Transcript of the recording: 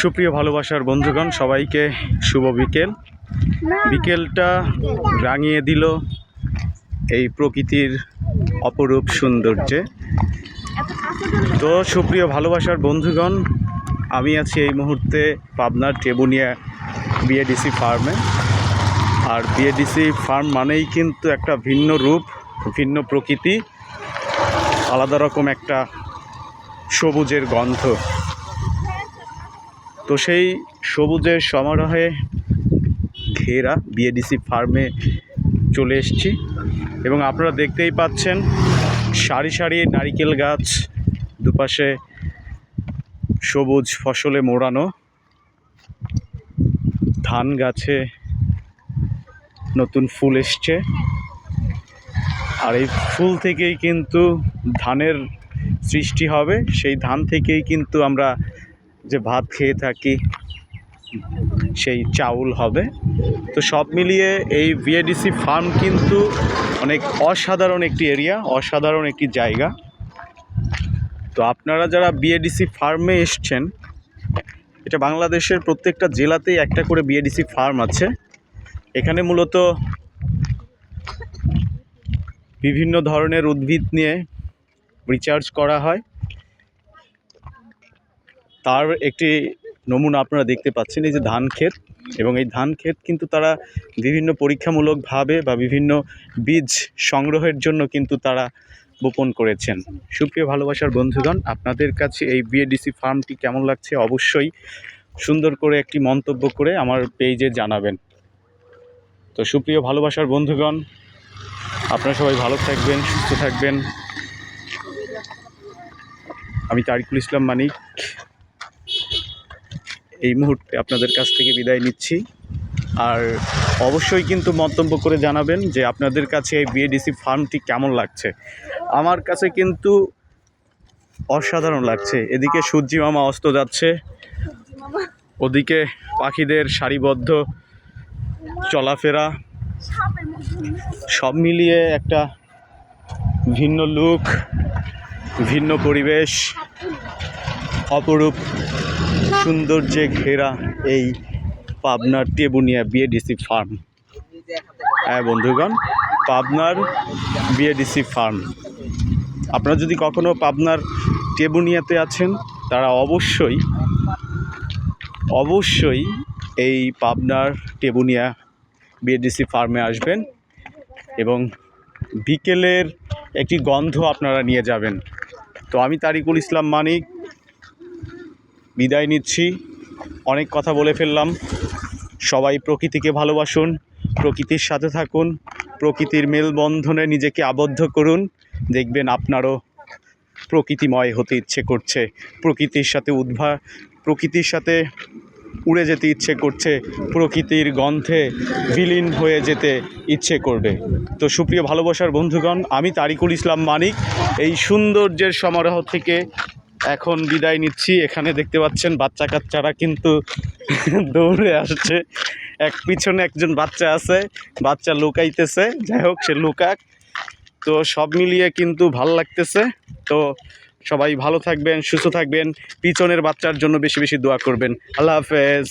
সুপ্রিয় ভালোবাসার বন্ধুগণ, সবাইকে শুভ বিকেল। বিকেলটা রাঙিয়ে দিল এই প্রকৃতির অপরূপ সৌন্দর্যে। তো সুপ্রিয় ভালোবাসার বন্ধুগণ, আমি আছি এই মুহূর্তে পাবনার টেবুনিয়া বিএডিসি ফার্মে। আর বিএডিসি ফার্ম মানেই কিন্তু একটা ভিন্ন রূপ, ভিন্ন প্রকৃতি, আলাদা রকম একটা সবুজের গন্ধ। তো সেই সবুজের সমারোহে ঘেরা বিএডিসি ফার্মে চলে এসেছি এবং আপনারা দেখতেই পাচ্ছেন সারি সারি নারিকেল গাছ, দুপাশে সবুজ ফসলে মোড়ানো ধান গাছে নতুন ফুল এসছে। আর এই ফুল থেকেই কিন্তু ধানের সৃষ্টি হবে, সেই ধান থেকেই কিন্তু আমরা যে ভাত খেয়ে থাকি, সেই চাউল হবে। তো সব মিলিয়ে এই বিএডিসি ফার্ম কিন্তু অনেক অসাধারণ একটি এরিয়া অসাধারণ একটি জায়গা। তো আপনারা যারা বিএডিসি ফার্মে এসছেন, এটা বাংলাদেশের প্রত্যেকটা জেলাতেই একটা করে বিএডিসি ফার্ম আছে। এখানে মূলত বিভিন্ন ধরনের উদ্ভিদ নিয়ে রিচার্জ করা হয়। তার একটি নমুনা আপনারা দেখতে পাচ্ছেন, এই যে ধান ক্ষেত। এবং এই ধান ক্ষেত কিন্তু তারা বিভিন্ন পরীক্ষামূলকভাবে বা বিভিন্ন বীজ সংগ্রহের জন্য কিন্তু তারা বোপন করেছেন। সুপ্রিয় ভালোবাসার বন্ধুগণ, আপনাদের কাছে এই বিএডিসি ফার্মটি কেমন লাগছে অবশ্যই সুন্দর করে একটি মন্তব্য করে আমার পেজে জানাবেন। তো সুপ্রিয় ভালোবাসার বন্ধুগণ, আপনারা সবাই ভালো থাকবেন, সুস্থ থাকবেন। আমি তারিকুল ইসলাম মানিক। এই মুহূর্তে আপনাদের কাছ থেকে বিদায় নিচ্ছি। আর অবশ্যই কিন্তু মন্তব্য করে জানাবেন যে আপনাদের কাছে এই বিএডিসি ফার্মটি কেমন লাগছে। আমার কাছে কিন্তু অসাধারণ লাগছে। এদিকে সূর্যি মামা অস্ত যাচ্ছে। ওদিকে পাখিদের সারিবদ্ধ চলাফেরা। সব মিলিয়ে একটা ভিন্ন লুক ভিন্ন পরিবেশ, অপরূপ সৌন্দর্যে ঘেরা এই পাবনার টেবুনিয়া বিএডিসি ফার্ম। হ্যাঁ বন্ধুগণ, পাবনার বিএডিসি ফার্ম। আপনারা যদি কখনো পাবনার টেবুনিয়াতে আছেন, তারা অবশ্যই অবশ্যই এই পাবনার টেবুনিয়া বিএডিসি ফার্মে আসবেন এবং বিকেলের একটি গন্ধ আপনারা নিয়ে যাবেন। তো আমি তারিকুল ইসলাম মানিক বিদায় নিচ্ছি। অনেক কথা বলে ফেললাম। সবাই প্রকৃতিকে ভালোবাসুন, প্রকৃতির সাথে থাকুন, প্রকৃতির মেলবন্ধনে নিজেকে আবদ্ধ করুন। দেখবেন আপনারও প্রকৃতিময় হতে ইচ্ছে করছে। প্রকৃতির সাথে উদ্ভা, প্রকৃতির সাথে উড়ে যেতে ইচ্ছে করছে। প্রকৃতির গন্ধে বিলীন হয়ে যেতে ইচ্ছে করবে। তো সুপ্রিয় ভালোবাসার বন্ধুগণ, আমি তারিকুল ইসলাম মানিক। এই সৌন্দর্যের সমারোহ থেকে এখন বিদায় নিচ্ছি। এখানে দেখতে পাচ্ছেন বাচ্চা কাচ্চারা কিন্তু দৌড়ে আসছে। এক পিছনে একজন বাচ্চা আছে, বাচ্চা লুকাইতেছে। যাই হোক, সে লুকাক। তো সব মিলিয়ে কিন্তু ভালো লাগতেছে। তো সবাই ভালো থাকবেন, সুস্থ থাকবেন। পিছনের বাচ্চার জন্য বেশি বেশি দোয়া করবেন। আল্লাহ হাফেজ।